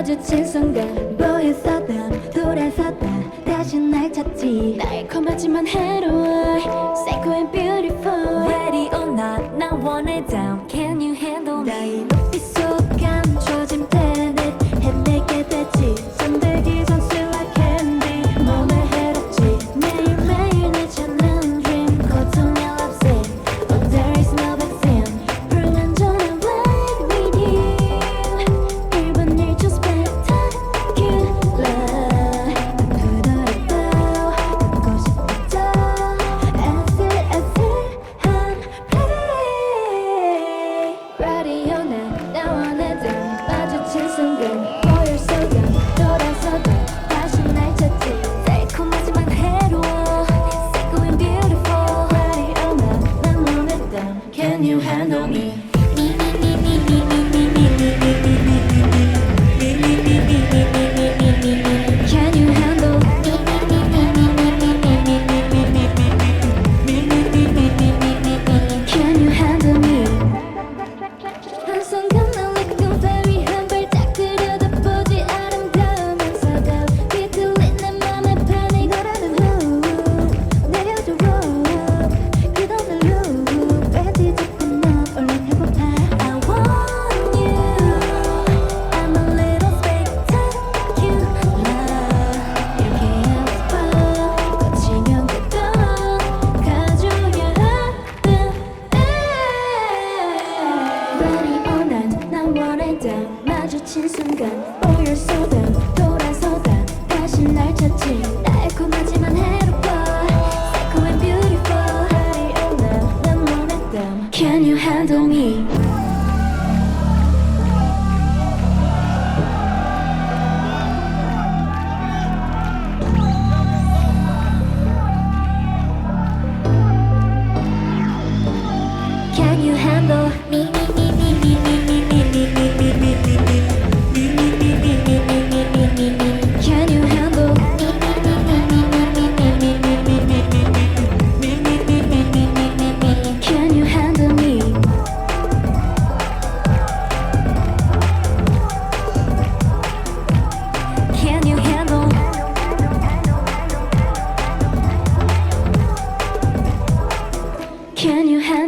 마주친 순간 보였었던 돌아섰다 다시 날 찾지 달콤하지만 해로워 Psycho and beautiful Ready or not, want it down. 당마주친 순간 보일 쏟아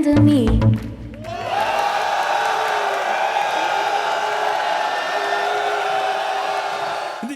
to me.